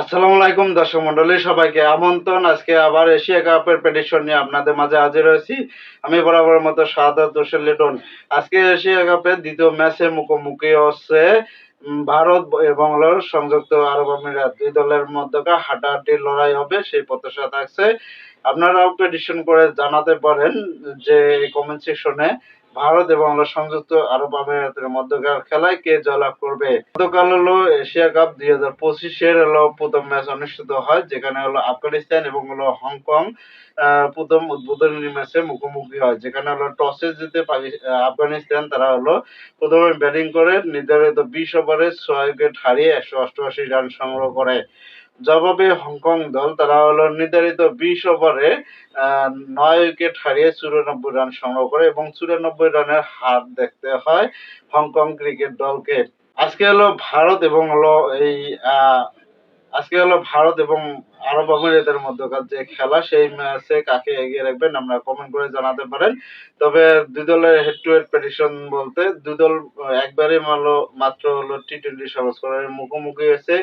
আসসালামু আলাইকুম দর্শক মন্ডলী, সবাইকে আমন্ত্রণ। আজকে আবার এশিয়া কাপের প্রেডিকশন নিয়ে আপনাদের মাঝে হাজির হয়েছি। আমি বরাবর মতো সাদা তোষের লিটন। আজকে এশিয়া কাপের দ্বিতীয় ম্যাচে মুখোমুখি হচ্ছে ভারত এবং সংযুক্ত আরব আমিরাত। দুই দলের মধ্যকার হাড্ডাহাড্ডি লড়াই হবে, সেই প্রত্যাশা থাকছে। আপনারাও প্রেডিকশন করে জানাতে পারেন যে কমেন্ট সেকশনে ভারত এবং সংযুক্ত আরব আমিরাতের মধ্যকার খেলায় কে জয়লাভ করবে? গতকাল হলো এশিয়া কাপ দুই হাজার পঁচিশের হলো প্রথম ম্যাচ অনুষ্ঠিত হয়, যেখানে হলো আফগানিস্তান এবং হলো হংকং প্রথম উদ্বোধনী ম্যাচে মুখোমুখি হয়। যেখানে হলো টসে জিতে আফগানিস্তান তারা হলো প্রথমে ব্যাটিং করে, নির্ধারিত বিশ ওভারে ছয় উইকেট হারিয়ে একশো অষ্টআশি রান সংগ্রহ করে। জবাবে হংকং দল তারা হলো নির্ধারিত বিশ ওভারে নয় উইকেট হারিয়ে চুরানব্বই রান সংগ্রহ করে এবং চুরানব্বই রানের হার দেখতে হয় হংকং ক্রিকেট দলকে। আজকে হলো ভারত এবং হলো এই আজকে হলো ভারত এবং আরব আমিরাতের মধ্যকার যে খেলা, সেই ম্যাচে কাকে এগিয়ে রাখবেন আমরা কমেন্ট করে জানাতে পারেন। তবে দুই দলের হেড টু হেড প্রেডিকশন বলতে, দুই দল, একবারই একবারে মালো মাত্র হলো টি টোয়েন্টি সংস্করণের মুখোমুখি হয়েছে।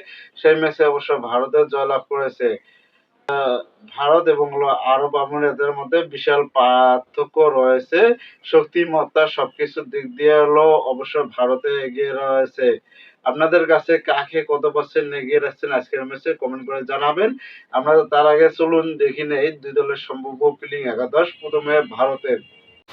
সেই ম্যাচে অবশ্য ভারতের জয়লাভ করেছে। ভারত এবং আরব আমিরাতের মধ্যে বিশাল পার্থক্য রয়েছে। শক্তিমত্তা সবকিছুর দিক দিয়ে হলো অবশ্য ভারতে এগিয়ে রয়েছে। আপনাদের কাছে কাকে কত পার্সেন্ট এগিয়ে রাখছেন আজকের ম্যাচে কমেন্ট করে জানাবেন। আমরা তার আগে চলুন, দেখি নেই দুই দলের সম্ভাব্য ফিলিং একাদশ প্রথমে ভারতের।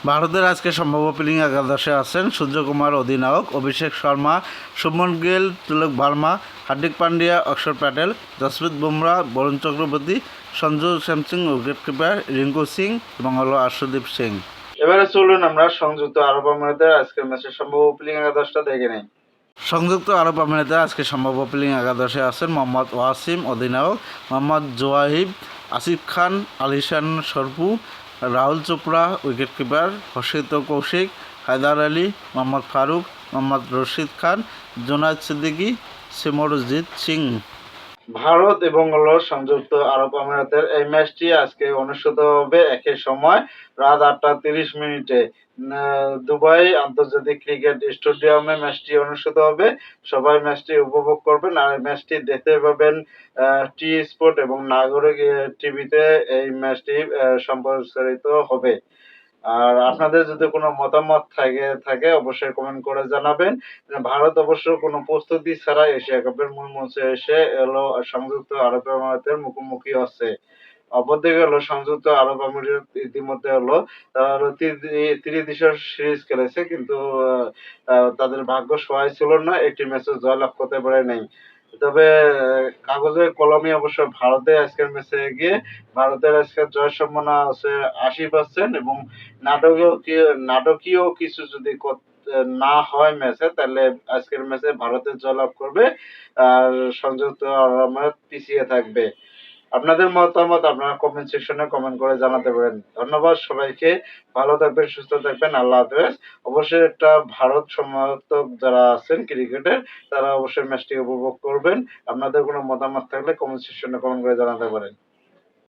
ভারতের আজকে সম্ভাব্য প্লেইং একাদশে আছেন সূর্যকুমার অধিনায়ক অভিষেক শর্মা শুভমন গিল তিলক ভার্মা হার্দিক পান্ডিয়া অক্ষর প্যাটেল জসপ্রীত বুমরা বরুণ চক্রবর্তী সঞ্জু স্যামসিং উইকেট কিপার রিঙ্কু সিং এবং হলো আশুদীপ সিং। এবারে চলুন আমরা সংযুক্ত আরব আমিরাতের আজকের ম্যাচের সম্ভাব্য প্লেইং একাদশটা দেখে নেই। সংযুক্ত আরব আমিরাতে আজকে সম্ভাব্য প্লেইং একাদশে আছেন মোহাম্মদ ওয়াসিম অধিনায়ক মোহাম্মদ জোয়াহিব আসিফ খান আলিশান সরপু রাহুল চোপড়া, উইকেট কিপার হর্ষিত কৌশিক, হায়দার আলী, মোহাম্মদ ফারুক, মোহাম্মদ রশিদ খান, জোনায়দ সিদ্দিকী, সিমরজিৎ সিং। ভারত এবং হলো সংযুক্ত আরব আমিরাতের এই ম্যাচটি আজকে অনুষ্ঠিত হবে একই সময় রাত আটটা তিরিশ মিনিটে। দুবাই আন্তর্জাতিক ক্রিকেট স্টেডিয়ামে ম্যাচটি অনুষ্ঠিত হবে। সবাই ম্যাচটি উপভোগ করবেন আর ম্যাচটি দেখতে পাবেন টি স্পোর্ট এবং নাগরিক টিভিতে এই ম্যাচটি আহ, সম্প্রচারিত হবে। আর আপনাদের যদি কোনো মতামত থাকে থাকে অবশ্যই কমেন্ট করে জানাবেন। ভারত অবশ্য কোনো প্রস্তুতি ছাড়া এশিয়া কাপের মূল মঞ্চে এসে এলো সংযুক্ত আরব আমিরাতের মুখোমুখি হচ্ছে। অপরদিকে হলো সংযুক্ত আরব আমিরাত, ইতিমধ্যে হলো তারা হলো সিরিজ খেলেছে, কিন্তু তাদের ভাগ্য সহায় ছিল না। একটি ম্যাচে জয়লাভ করতে পারে নাই তবে কাগজে কলমে অবশ্য ভারতে আজকের ম্যাচে গিয়ে ভারতের আজকের জয় সম্ভাবনা আছে আশি পার্সেন্ট এবং নাটকীয় নাটকীয় কিছু যদি না হয় ম্যাচে, তাহলে আজকের ম্যাচে ভারতের জয়লাভ করবে আর সংযুক্ত আরব পিছিয়ে থাকবে। আপনাদের মতামত আপনারা কমেন্ট সেকশনে কমেন্ট করে জানাতে পারেন। ধন্যবাদ সবাইকে। ভালো থাকবেন, সুস্থ থাকবেন। আল্লাহ হাফেজ। অবশ্যই একটা ভারত সমর্থক যারা আছেন ক্রিকেটের, তারা অবশ্যই ম্যাচটি উপভোগ করবেন। আপনাদের কোনো মতামত থাকলে কমেন্ট সেকশনে কমেন্ট করে জানাতে পারেন।